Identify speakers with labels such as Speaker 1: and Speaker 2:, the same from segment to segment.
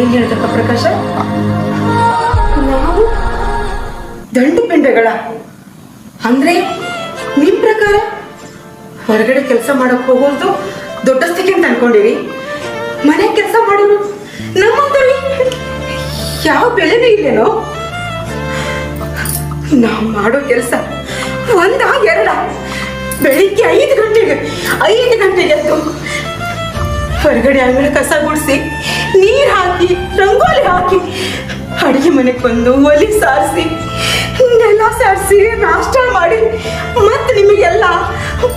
Speaker 1: ಏನ್ ಹೇಳ್ದಪ್ಪ ಪ್ರಕಾಶ? ನಾವು ದಂಡು ಪಿಂಡಗಳ ಅಂದ್ರೆ ನಿಮ್ ಪ್ರಕಾರ ಹೊರಗಡೆ ಕೆಲಸ ಮಾಡಕ್ ಹೋಗೋದು ದೊಡ್ಡ ಸ್ಥಿತಿ ಅಂತ ಅನ್ಕೊಂಡಿರಿ. ಮನೆ ಕೆಲಸ ಮಾಡೋನು ನಮ್ಮಂತವ್ರಿಗೆ ಯಾವ ಬೆಲೆನೂ ಇಲ್ಲೇನೋ? ನಾವು ಮಾಡೋ ಕೆಲಸ ಒಂದ ಎರಡ. ಬೆಳಿಗ್ಗೆ ಐದು ಗಂಟೆಗೆ ಐದು ಗಂಟೆಗೆ ಎದ್ದು ಹೊರಗಡೆ ಅಂಗಳ ಕಸ ಗುಡಿಸಿ, ನೀರ್ ಹಾಕಿ, ರಂಗೋಲಿ ಹಾಕಿ, ಅಡಿಗೆ ಮನೆಗೆ ಬಂದು ಒಲಿ ಸಾರಿಸಿ, ನೆಲ ಸಾರಿಸಿ, ನಾಷ್ಟ ಮಾಡಿ, ಮತ್ತೆ ನಿಮಗೆಲ್ಲ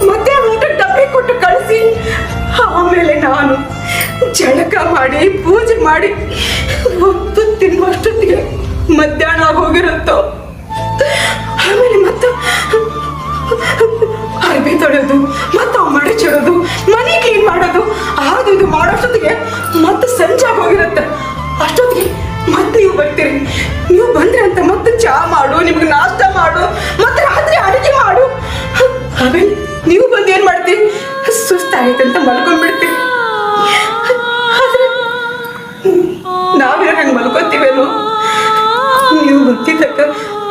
Speaker 1: ಮತ್ತೆ ಊಟ ಡಬ್ಬಿ ಕೊಟ್ಟು ಕಳಿಸಿ, ಆಮೇಲೆ ನಾನು ಜಳಕ ಮಾಡಿ, ಪೂಜೆ ಮಾಡಿ ಹೊತ್ತು ತಿನ್ನುವಷ್ಟೊತ್ತಿಗೆ ಮಧ್ಯಾಹ್ನ ಹೋಗಿರುತ್ತೋ ಆಮೇಲೆ ಮತ್ತೆ ಅರ್ಬಿ ತೊಳೆಯೋದು ಮತ್ತೆ ಮಡಿ ಚಿಡೋದು ಮನೆ ಕ್ಲೀನ್ ಮಾಡೋದು. ಅದು ಇದು ಮಾಡೋಷ್ಟೊತ್ತಿಗೆ ಮತ್ತೆ ಸಂಜೆ ಹೋಗಿರುತ್ತೆ ಅಷ್ಟೊತ್ತಿಗೆ ಮತ್ತೆ ನೀವು ಬರ್ತೀರಿ. ನೀವು ಬಂದ್ರೆ ಅಂತ ಮತ್ತೆ ಚಾ ಮಾಡು, ನಿಮ್ಗೆ ನಾಷ್ಟ ಮಾಡು, ಮತ್ತೆ ರಾತ್ರಿ ಅಡುಗೆ ಮಾಡು. ಆಮೇಲೆ ನೀವು ಬಂದು ಏನ್ ಮಾಡ್ತೀರಿ? ಸುಸ್ತಾಗೈತೆ ಅಂತ ಮಲ್ಕೊಂಡ್ಬಿಡ್ತೀರಿ. ನಾವೇ ಹಂಗೆ ಮಲ್ಕೋತೀವೇನು ನೀವು ಗೊತ್ತಿದ್ದಕ್ಕ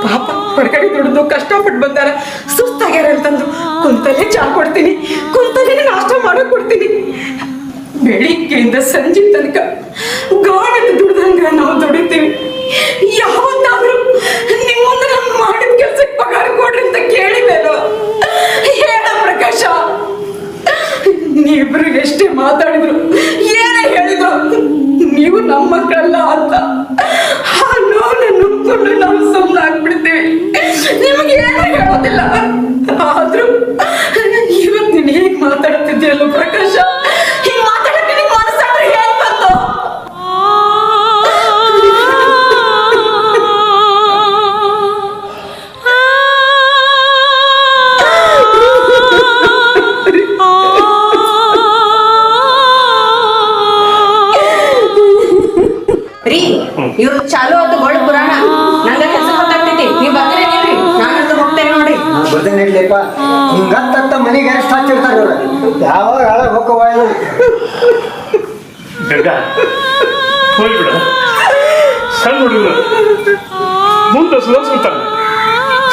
Speaker 1: ಪಾಪ ಹೊರಗಡೆ ದುಡಿದು ಕಷ್ಟಪಟ್ಟು ಬಂದಾರ, ಸುಸ್ತಾಗ್ಯಾರ ಅಂತಂದು ಕುಂತಲ್ಲೇ ಚಾ ಕೊಡ್ತೀನಿ ಕುಂತಲ್ಲೇ ನಾಷ್ಟ ಮಾಡಕ್ ಕೊಡ್ತೀನಿ. ಬೆಳಿಗ್ಗೆಯಿಂದ ಸಂಜೆ ತನಕ ಗಾಢದ ದುಡ್ದಂಗ ನಾವು ದುಡಿತೀವಿ. ಯಾವತ್ತಾದ್ರೂ ನಿಮ್ಮನ್ನ ನಾನು ಮಾಡಿದ ಕೆಲ್ಸಕ್ಕೆ ಪಗಾರ ಕೊಡ್ರಿ ಅಂತ ಕೇಳಿವೇನೋ ಹೇಳ ಪ್ರಕಾಶ, ನೀವಿಬ್ರು ಎಷ್ಟೇ ಮಾತಾಡಿದ್ರು, ಏನೇ ಹೇಳಿದ್ರು, ನೀವು ನಮ್ಮ ಮಕ್ಕಳಲ್ಲ ಅಂತ.
Speaker 2: ಹಿಂಗತ್ತ ಮನೆಗೆ ಎಷ್ಟು ಹಚ್ಚಿರ್ತಾರೆ ಯಾವಾಗ ಹಳೆ ಹೋಗವ
Speaker 3: ಸಣ್ಣ ಹುಡುಗರು. ಮುಂದೆ ಸುಧಾರಿಸ್ಬಿಡ್ತಾನೆ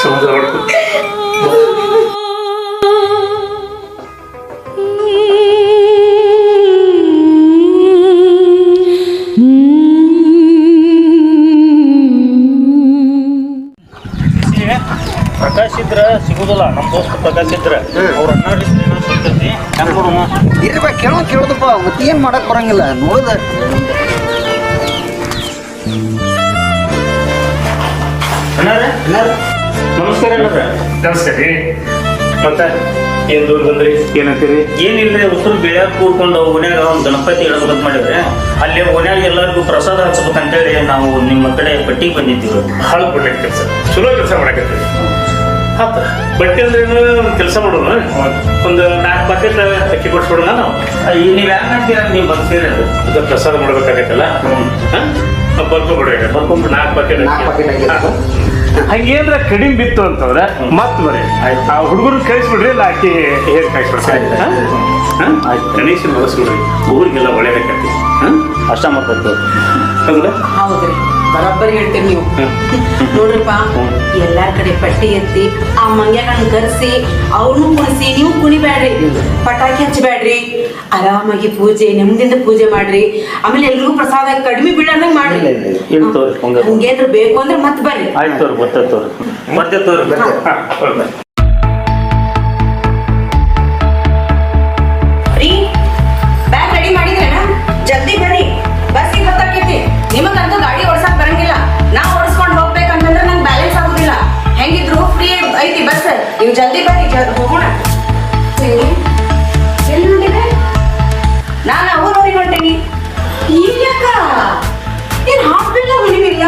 Speaker 3: ಸಮುದ್ರ ಹೊಡ್ತು
Speaker 4: ಇದ್ರ ಸಿಗುದಿಲ್ಲ ನಮ್ಮ ದೋಸ್ತ ಪ್ರಕಾಶ್ ಇದ್ರ ಅವ್ರ ಅಣ್ಣ ಸಿಗ್ತೈತಿ ಹೆಂಗ್ ಕೊಡುವ
Speaker 2: ಇರ್ಬೇಕು ಕೇಳೋ ಕೇಳೋದಪ್ಪ ಮತ್ತೆ ಏನ್ ಮಾಡಕ್ ಬರಂಗಿಲ್ಲ ನೋಡುದ
Speaker 4: ಅಣ್ಣಾರ ನಮಸ್ಕಾರ ಅಣ್ಣಾರ
Speaker 3: ನಮಸ್ಕಾರ ರೀ ಮತ್ತೆ ಏನ್ ದೂರ ಬಂದ್ರಿ ಏನಂತೀರಿ
Speaker 4: ಏನಿಲ್ರಿ ಉಸುರು ಬೆಳ್ಯಾಕ ಕೂಡ್ಕೊಂಡು ಓನ್ಯಾಗ ಒಂದು ಗಣಪತಿ ಇಡಬೇಕಂತ ಮಾಡಿದ್ರೆ ಅಲ್ಲಿ ಓನ್ಯಾಗ ಎಲ್ಲರಿಗೂ ಪ್ರಸಾದ ಹಚ್ಬೇಕಂತೇಳಿ ನಾವು ನಿಮ್ಮ ಕಡೆ ಪಟ್ಟಿಗೆ ಬಂದಿದ್ದೀವಿ
Speaker 3: ಹಾಳು ಬಿಡ್ಲಿಕ್ಕೆ ಕೆಲಸ ಚಲೋ ಕೆಲಸ ಮಾಡಕತ್ತೀರಿ ಬಟ್ಟೆ ಅಂದ್ರೆ ಕೆಲಸ ಮಾಡೋಣ ಒಂದು ನಾಲ್ಕು ಬಕೆಟ್ ಅಕ್ಕಿ ಕೊಡ್ಸ್ಬಿಡೋಣ ನಾವು?
Speaker 4: ಈಗ ನೀವು ಯಾರು ಮಾಡ್ತೀರ ನೀವು ಬರ್ತೀರ ಅದು.
Speaker 3: ಅದು ಪ್ರಸಾದ ಮಾಡ್ಬೇಕಾಗತ್ತಲ್ಲ? ಬರ್ಕೊಬಿಡ್ರಿ ಬರ್ಕೊಂಡ್ಬಿಟ್ಟು ನಾಲ್ಕು ಬಕೆಟ್
Speaker 2: ಅಕ್ಕಿ.
Speaker 3: ಹಂಗೇನ್ರ ಕಡಿಮೆ ಬಿತ್ತು ಅಂತಂದ್ರೆ ಮತ್ ಬರ್ರಿ
Speaker 4: ಆಯ್ತು.
Speaker 3: ಆ ಹುಡುಗರು ಕಳಿಸ್ಬಿಡ್ರಿ ಇಲ್ಲ ಆಕಿ ಹೇಗೆ ಕಳಿಸ್ಬಿಡ್ತಾರೆ
Speaker 4: ಆಯ್ತು.
Speaker 3: ಗಣೇಶನ್ ಊರಿಗೆಲ್ಲ ಊರಿಗೆಲ್ಲ ಒಳ್ಳೇದಕ್ಕಂತಿ
Speaker 4: ಅಷ್ಟ ಮಾಡ್ಬೇಕು
Speaker 3: ಹೌದಾ
Speaker 5: ಹೌದ್ರಿ. ಬರೋಬ್ಬರಿ ಹೇಳ್ತೀರಿ ನೀವು. ನೋಡ್ರಪ್ಪ ಎಲ್ಲಾರ್ ಕಡೆ ಪಟ್ಟಿ ಎತ್ತಿ ಆ ಮಂಗ್ಯಗಳನ್ನ ಕರೆಸಿ ಅವ್ರನ್ನೂ ಕುಣಿಸಿ ನೀವು ಕುಣಿಬೇಡ್ರಿ ಪಟಾಕಿ ಹಚ್ಚಬೇಡ್ರಿ ಆರಾಮಾಗಿ ಪೂಜೆ ನೆಮ್ಮದಿಯಿಂದ ಪೂಜೆ ಮಾಡ್ರಿ. ಆಮೇಲೆ ಎಲ್ರಿಗೂ ಪ್ರಸಾದ ಕಡಿಮೆ ಬೀಳಂಗ ಮಾಡ್ರಿ. ಹಂಗೇನ್ರ ಬೇಕು ಅಂದ್ರೆ ಮತ್ತೆ ಬರ್ರಿ.
Speaker 4: ಆಯ್ತು ತೋರಿ ಬರ್ತೇವೆ ತೋರಿ. ಬರ್ತೇವೆ ತೋರಿ.
Speaker 5: ಜಲ್ದಿ ಬರ್ರಿ ಜಲ್ ಹೋಗೋಣ. ಎಲ್ಲಿ ಹೋಗಿದೆ ನಾನು ಅವ್ರವ್ರಿಗೆ ಹೊಂಟೇನಿ. ಈಗ್ಯಾಕ ಏನ್ ಹಾಸ್ಪಿಟ್ಲ ಹೊಲಿವಿಲ್ಲ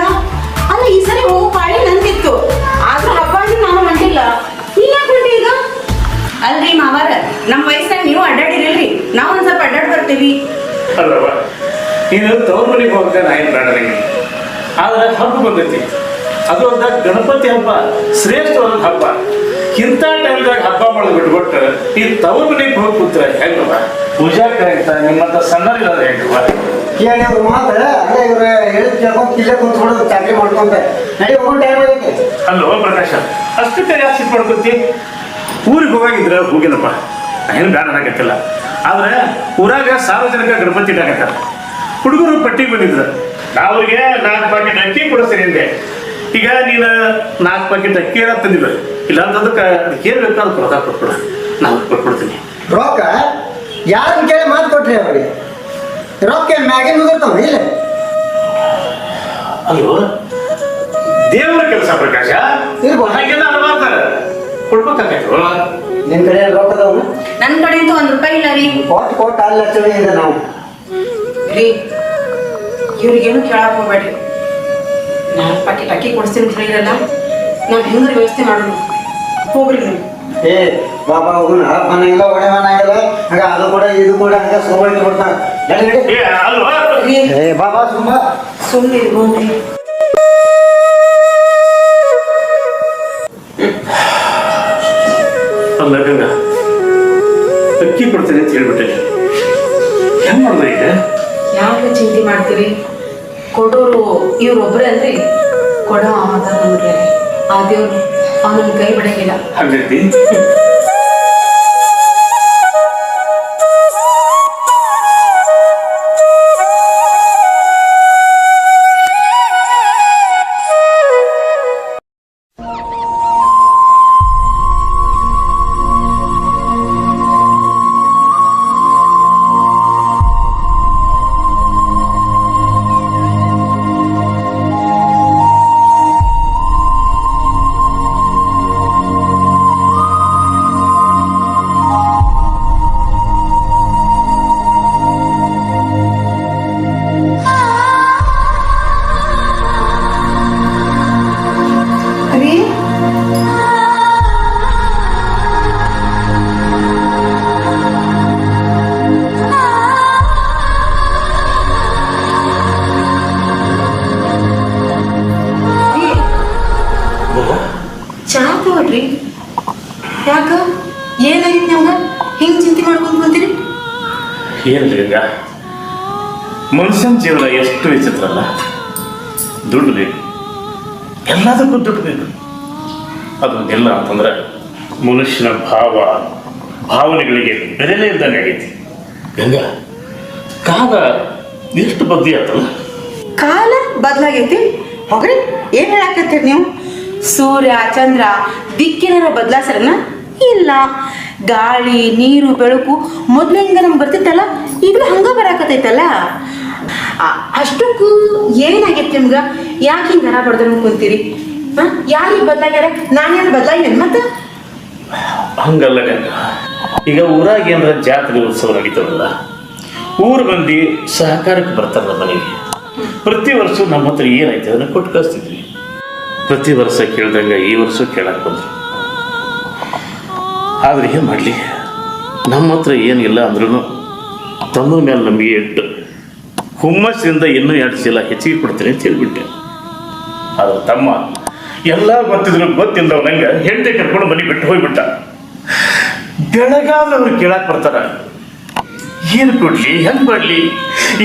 Speaker 5: ಅಲ್ಲ, ಈ ಸರಿ ಹೋಗೋ ಪಾಳಿ ನಂದಿತ್ತು. ಆದ್ರೂ ಹಬ್ಬ ನಾನು ಹೊಂಟಿಲ್ಲ. ನೀ ಯಾಕೆ ಹೊಂಟಿ ಈಗ. ಅಲ್ರಿ ಮಾವಾರ ನಮ್ಮ ವಯಸ್ಸಾಗ ನೀವು ಅಡ್ಡಾಡಿರಲ್ರಿ. ನಾವು ಒಂದು ಸ್ವಲ್ಪ ಅಡ್ಡಾಡಿ ಬರ್ತೀವಿ.
Speaker 3: ಅಲ್ಲವ ನೀನು ತವ್ರ ಮನೆಗೆ ಹೋಗ್ದೆ ನಾ ಏನು ಬೇಡ ಆದ್ರೆ ಹಬ್ಬ ಬಂದೈತಿ. ಅದು ಒಂದ ಗಣಪತಿ ಹಬ್ಬ ಹಬ್ಬ. ಇಂಥ ಟೈಮ್ದಾಗ ಹಬ್ಬ ಮಾಡೋದು ಬಿಟ್ಬಿಟ್ಟು ಈ ತವ್ರ ಮನೆಗೆ ಹೋಗಿ ಕೂತ್ರ ಹೆಂಗವ ಪೂಜಾ ಅಂತ ನಿಮ್ಮಂತ ಸಣ್ಣರಿಲ್ಲ ಹೆಂಗವ
Speaker 2: ಕೇಳಿ ಅವ್ರ ಮಾತು ಅದೇ ಇವ್ರು ಹೇಳಿದ್ ಕೇಳ್ಕೊಂಡು ಇಲ್ಲೇ ಕುಂತ್ಕೊಂಡು ಚಾಕ್ರಿ ಮಾಡ್ಕೊಂತ. ನಡಿ ಹೋಗೋ ಟೈಮ್ ಆಗೈತೆ
Speaker 3: ಅಲ್ಲೋ ಪ್ರಕಾಶ ಅಷ್ಟಕ್ಕೆ ಯಾಕೆ ಆಸೆ ಮಾಡ್ಕೊತಿ ಊರಿಗೆ ಹೋಗಾಗಿದ್ರೆ ಹೋಗಿನಪ್ಪ ಏನು ಬೇಡ ಆಗತ್ತಿಲ್ಲ ಆದ್ರೆ ಊರಾಗ ಸಾರ್ವಜನಿಕ ಗಣಪತಿ ಇಟ್ಟಾಗತ್ತ ಹುಡುಗರು ಪಟ್ಟಿಗೆ ಬಂದಿದ್ರು. ಅವ್ರಿಗೆ ನಾಲ್ಕು ಪಾಕೆಟ್ ಅಕ್ಕಿ ಕೊಡಿಸ್ತೀನಿ ಅಂದೆ. ಈಗ ನೀನು ನಾಲ್ಕು ಪ್ಯಾಕೆಟ್ ಅಕ್ಕಿ ಏನ ತಂದಿಲ್ಲ ಇಲ್ಲ ಅಂತದಕ್ಕೆ ಅದಕ್ಕೆ ಏನು ಬೇಕು ಅದು ಕೊಡ್ತಾ ಕೊಟ್ಬಿಡ. ನಾನು ಕೊಟ್ಬಿಡ್ತೀನಿ.
Speaker 2: ರೊಕ್ಕ? ಯಾರನ್ನ ಕೇಳಿ ಮಾತು ಕೊಟ್ರಿ ಅವ್ರಿಗೆ? ರೊಕ್ಕ ಮ್ಯಾಗಿನ ಮುಗಿರ್ತಾವ ಇಲ್ಲ?
Speaker 3: ಅಯ್ಯೋ ದೇವರ ಕೆಲಸ ಪ್ರಕಾಶ.
Speaker 2: ಇರ್ಬೋದು.
Speaker 3: ಹಾಗೆಲ್ಲ ಅನ್ಬಾರ್ದಾರ ಕೊಡ್ಬೇಕಾಗೈತು
Speaker 2: ನಿನ್ ಕಡೆ ರೊಕ್ಕ ಅದಾವ?
Speaker 5: ನನ್ನ ಕಡೆಂತೂ ಒಂದು ರೂಪಾಯಿ ಇಲ್ಲ ರೀ.
Speaker 2: ಕೊಟ್ಟು ಕೊಟ್ಟು ಅಲ್ಲಿ ಲಕ್ಷಣೆ ನಾವು.
Speaker 5: ರೀ ಇವ್ರಿಗೇನು ಕೇಳಕ್ ಹೋಗ್ಬೇಡ್ರಿ. ನಾಲ್ಕು ಪ್ಯಾಕೆಟ್ ಅಕ್ಕಿ ಕೊಡಿಸ್ತೀನಿ ಅಂತ ನಾವು ಹೆಂಗಾರ ವ್ಯವಸ್ಥೆ ಮಾಡೋಣ ಹೋಗ್ರಿ ನೀವು.
Speaker 2: ಏ ಬಾಬಾ ಹೋಗುಣ ಮನೆಗಿಲ್ಲ ಒಡೆ ಮನೆಗಿಲ್ಲ ಹಾಗೆ ಅದು ಕೂಡ ಇದು ಕೂಡ ಹಾಗೆ ಸುಮ್ಮನೆ ಕೊಡ್ತಾನೆ.
Speaker 3: ಏ ಅಲ್ವಾ?
Speaker 2: ಏ ಬಾಬಾ ಸುಮ್ಮ.
Speaker 5: ಸುಮ್ಮನೆ ಹೋಗ್ರಿ.
Speaker 3: ಅಲ್ಲ ಗಂಗ. ಅಕ್ಕಿ ಕೊಡ್ತೀನಿ ಅಂತ ಹೇಳ್ಬಿಟ್ಟೆ. ಹೆಂಗ್ ಮಾಡ್ದೆ ಈಗ?
Speaker 5: ಯಾಕೆ ಚಿಂತೆ ಮಾಡ್ತೀರಿ? ಕೊಡೋರು ಇವ್ರೊಬ್ರೆ ಅಲ್ರಿ ಕೊಡೋ ಆ ದೇವ್ರು ಅವನ ಕೈ ಬಿಡಂಗಿಲ್ಲ.
Speaker 3: ಏನ್ರಿ ಈಗ ಮನುಷ್ಯನ ಜೀವನ ಎಷ್ಟು ವಿಚಿತ್ರ ಅಲ್ಲ ದುಡ್ಡು ಬೇಕು ಎಲ್ಲದಕ್ಕೂ ದುಡ್ಡು ಬೇಕು ಇಲ್ಲ ಅಂತಂದ್ರೆ ಮನುಷ್ಯನ ಭಾವ, ಭಾವನೆಗಳಿಗೆ ಬೆಲೆನೇ ಇದ್ದಂಗೆ ಆಗೈತಿ. ಗಂಗಾ, ಕಾಲ ಎಷ್ಟು ಬದ್ಲಿ ಆತಲ್ಲ?
Speaker 1: ಕಾಲ ಬದಲಾಗೈತಿ. ಹೋಗ್ರಿ, ಏನ್ ಹೇಳಾಕತ್ತೀರಿ ನೀವು? ಸೂರ್ಯ, ಚಂದ್ರ ದಿಕ್ಕಿನ ಬದಲಾಸರನ ಇಲ್ಲ. ಗಾಳಿ, ನೀರು, ಬೆಳಕು ಮೊದ್ಲು ಹೆಂಗ ನಮ್ಗೆ ಬರ್ತಿತ್ತಲ್ಲ, ಈಗಲೂ ಹಂಗೆ ಬರಾಕತೈತಲ್ಲ ಅಷ್ಟಕ್ಕೂ ಏನಾಗೈತಿ ನಿಮ್ಗ? ಯಾಕೆ ಹಿಂಗೆ ಹರ ಬಡ್ದು ಕುಂತೀರಿ? ಹಾಂ? ಯಾರಿಗೆ ಬದಲಾಗ್ಯಾರ? ನಾನೇನು ಬದಲಾಗಿದ್ದೇನೆ? ಮತ್ತೆ?
Speaker 3: ಹಂಗಲ್ಲ ಈಗ ಊರಾಗ ಏನಾರ ಜಾತ್ರೆ ಉತ್ಸವ ನಡೀತದಲ್ಲ, ಊರು ಮಂದಿ ಸಹಕಾರಕ್ಕೆ ಬರ್ತಾರಲ್ಲ ಮನೆಗೆ. ಪ್ರತಿ ವರ್ಷ ನಮ್ಮ ಹತ್ರ ಏನಾಯ್ತು? ಅದನ್ನ ಕೊಟ್ಟು ಕಳಿಸ್ತಿದ್ವಿ. ಪ್ರತಿ ವರ್ಷ ಕೇಳ್ದಂಗೆ ಈ ವರ್ಷ ಕೇಳಕ್ ಬಂದ್ರು. ಆದ್ರೆ ಏನು ಮಾಡಲಿ? ನಮ್ಮ ಹತ್ರ ಏನಿಲ್ಲ ಅಂದ್ರೂ ತಮ್ಮ ಮೇಲೆ ನಮಗೆ ಇಟ್ಟು ಹುಮ್ಮಸ್ಸಿಂದ ಇನ್ನೂ ಎರಡು ಚೀಲ ಹೆಚ್ಚಿಗೆ ಕೊಡ್ತೀನಿ ಅಂತ ಹೇಳ್ಬಿಟ್ಟೆ. ಆದ್ರೆ ತಮ್ಮ ಎಲ್ಲ ಗೊತ್ತಿದ್ರು ಗೊತ್ತಿಲ್ಲದವ ನಂಗೆ ಹೆಂಡತಿ ಕರ್ಕೊಂಡು ಮನೆ ಬಿಟ್ಟು ಹೋಗ್ಬಿಟ್ಟ. ಬೆಳಗಾದ್ರೆ ಅವ್ರು ಕೇಳಕ್ ಬರ್ತಾರ. ಏನು ಕೊಡ್ಲಿ? ಹೆಂಗ್ ಮಾಡ್ಲಿ?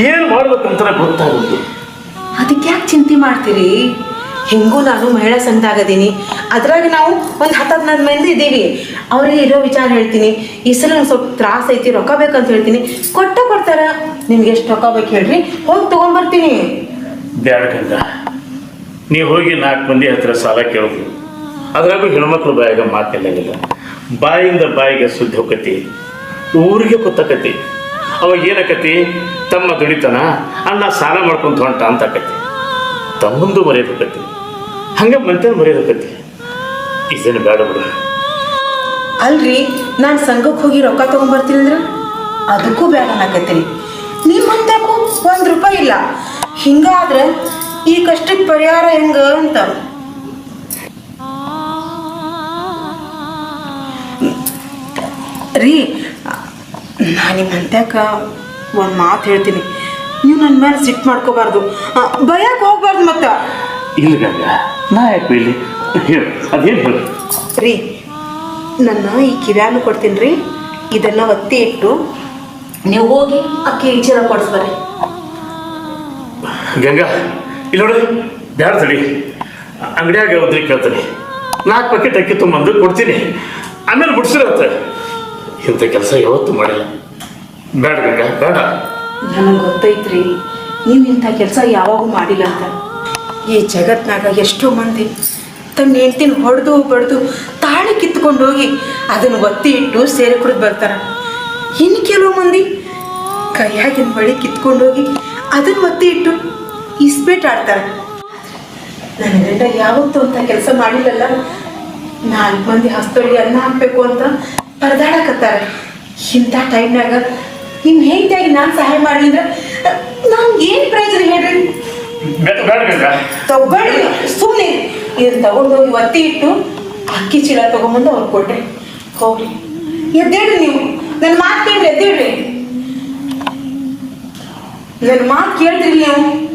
Speaker 3: ಏನು ಮಾಡ್ಬೇಕಂತ ಗೊತ್ತಾಗುತ್ತೆ
Speaker 1: ಅದಕ್ಕೆ ಯಾಕೆ ಚಿಂತೆ ಮಾಡ್ತೀರಿ? ಹೆಂಗೂ ನಾನು ಮಹಿಳಾ ಸಂಘದಾಗದೀನಿ ಅದ್ರಾಗ ನಾವು ಒಂದು ಹತ್ತು ಹದಿನೈದು ಮಂದಿ ಇದ್ದೀವಿ ಅವ್ರಿಗೆ ಇರೋ ವಿಚಾರ ಹೇಳ್ತೀನಿ. ಈ ಸಲ ಸ್ವಲ್ಪ ತ್ರಾಸ ಐತಿ, ರೊಕ್ಕ ಬೇಕಂತ ಹೇಳ್ತೀನಿ. ಕೊಟ್ಟ ಕೊಡ್ತಾರ. ನಿಮ್ಗೆ ಎಷ್ಟು ರೊಕ್ಕ ಬೇಕು ಹೇಳ್ರಿ. ಹೋಗಿ ತೊಗೊಂಬರ್ತೀನಿ.
Speaker 3: ಬ್ಯಾಡ ಗಂಗ ನೀ ಹೋಗಿ ನಾಲ್ಕು ಮಂದಿ ಹತ್ರ ಸಾಲ ಕೇಳೋದು ಅದ್ರಾಗೂ ಹೆಣ್ಮಕ್ಳು ಬಾಯಿಗೆ ಮಾತಿಲ್ಲ ಬಾಯಿಂದ ಬಾಯಿಗೆ ಸುದ್ದಿ ಹೋಗತಿ ಊರಿಗೆ ಗೊತ್ತಾಕತಿ ಅವಾಗ ಏನಕತಿ? ತಮ್ಮ ದುಡಿತನ, ಅಣ್ಣ ಸಾಲ ಮಾಡ್ಕೊಂತ ಹೊಂಟ ಅಂತ ಆಕತಿ. ತಮ್ಮಂದು ಮರೆಯೋದಕ್ಕತಿ ಹಂಗೆ ಮತ್ತೆ ಮರೆಯೋದಕ್ಕತಿ ಇದನ್ನು ಬೇಡ ಬಿಡ.
Speaker 1: ಅಲ್ರಿ, ನಾನು ಸಂಘಕ್ಕೆ ಹೋಗಿ ರೊಕ್ಕ ತೊಗೊಂಡ್ಬರ್ತೀನಿ ಅಂದ್ರೆ ಅದಕ್ಕೂ ಬೇಡ ಅನ್ನಕತ್ತೀನಿ. ನಿಮ್ಮ ಹಂತಕ್ಕೂ ಒಂದು ರೂಪಾಯಿ ಇಲ್ಲ. ಹಿಂಗಾದ್ರೆ ಈ ಕಷ್ಟಕ್ಕೆ ಪರಿಹಾರ ಹೆಂಗ ಅಂತ. ರೀ ನಾನು ನಿಮ್ಮ ಅಂತ್ಯಕ್ಕ ಒಂದು ಮಾತು ಹೇಳ್ತೀನಿ. ನೀವು ನನ್ನ ಮೇಲೆ ಸಿಟ್ಟು ಮಾಡ್ಕೋಬಾರ್ದು. ಭಯಕ್ಕೆ ಹೋಗ್ಬಾರ್ದು ಮತ್ತೆ.
Speaker 3: ಇಲ್ಲ ಗಂಗ ನಾ ಯಾಕೆ ಇಲ್ಲಿ ಹೇಳು ಅದೇನು ಹೇಳು?
Speaker 1: ರೀ ನನ್ನ ಈ ಕಿರಾನು ಕೊಡ್ತೀನಿ ರೀ ಇದೆಲ್ಲ ಒತ್ತಿ ಇಟ್ಟು ನೀವು ಹೋಗಿ ಅಕ್ಕಿ ಚೀಲ ಕೊಡಿಸ್ಬರ್ರಿ
Speaker 3: ಗಂಗಾ ಇಲ್ಲಿ ನೋಡಿ ಬ್ಯಾಡ ತಡಿ. ಅಂಗಡಿಯಾಗ ಹೋದ್ರಿ ಕೇಳ್ತೀನಿ. ನಾಲ್ಕು ಪ್ಯಾಕೆಟ್ ಅಕ್ಕಿ ತುಂಬಂದು ಕೊಡ್ತೀನಿ. ಆಮೇಲೆ ಬಿಡ್ಸಿರತ್ತ ಇಂಥ ಕೆಲಸ ಯಾವತ್ತು ಮಾಡಿಲ್ಲ. ಬೇಡ ಗಂಗಾ ಬೇಡ
Speaker 1: ನನಗೆ ಗೊತ್ತೈತ್ರಿ ನೀವು ಇಂಥ ಕೆಲಸ ಯಾವಾಗೂ ಮಾಡಿಲ್ಲ ಅಂತ. ಈ ಜಗತ್ನಾಗ ಎಷ್ಟೋ ಮಂದಿ ತನ್ನ ಹೆಂಡ್ತಿನ ಹೊಡೆದು ಬಡ್ದು ತಾಳಿ ಕಿತ್ಕೊಂಡು ಹೋಗಿ ಅದನ್ನು ಒತ್ತಿ ಇಟ್ಟು ಸೇರೆ ಬರ್ತಾರೆ. ಇನ್ನು ಕೆಲವು ಮಂದಿ ಕೈಯಾಗಿನ ಬಳಿ ಕಿತ್ಕೊಂಡು ಹೋಗಿ ಅದನ್ನು ಒತ್ತಿ ಇಟ್ಟು ಇಸ್ಪೇಟ್ ಆಡ್ತಾರೆ ನನ್ನ ಗಂಡ ಯಾವತ್ತೂ ಅಂತ ಕೆಲಸ ಮಾಡಿಲ್ಲಲ್ಲ. ನಾಲ್ಕು ಮಂದಿ ಹಸ್ತೊಳ್ಳಿ ಅನ್ನ ಹಾಕಬೇಕು ಅಂತ ಪರದಾಡಕತ್ತಾರೆ. ಇಂಥ ಟೈಮ್ನಾಗ ನಿಮ್ಮ ಹೆಂಡತಿಯಾಗಿ ನಾನು ಸಹಾಯ ಮಾಡಲಿಲ್ಲ ನಮ್ಗೆ ಏನು ಪ್ರಯೋಜನ ಹೇಳ್ರಿ? ತಗೊಳ್ಳಿ. ಸುಮ್ಮನೆ ಇದನ್ನ ತಗೊಂಡೋಗಿ ಒತ್ತಿ ಇಟ್ಟು ಅಕ್ಕಿ ಚೀಲ ತಗೊಂಬಂದು ಅವ್ರು ಕೊಟ್ಟೆ ಹೋಗ್ರಿ ಎದ್ದೇಳ್ರಿ ನೀವು. ನನ್ನ ಮಾತು ಕೇಳ್ರಿ, ಎದ್ದೇಳ್ರಿ. ನನ್ನ ಮಾತು ಕೇಳಿದ್ರಿ ನೀವು.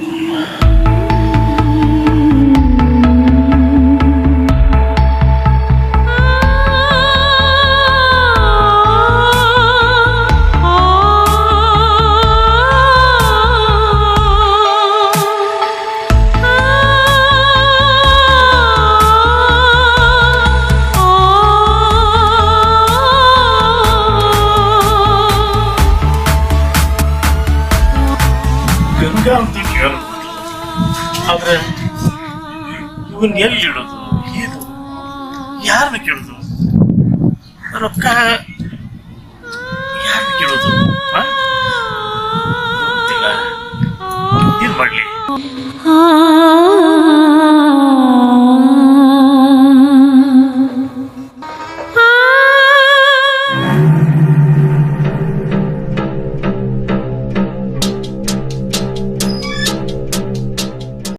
Speaker 3: ಮಗುವಿನ ಎಲ್ಲಿ ಇಡೋದು ಏನು? ಯಾರನ್ನ ಕೇಳೋದು? ರೊಕ್ಕ ಯಾರನ್ನ ಕೇಳೋದು? ಏನ್ ಮಾಡ್ಲಿ?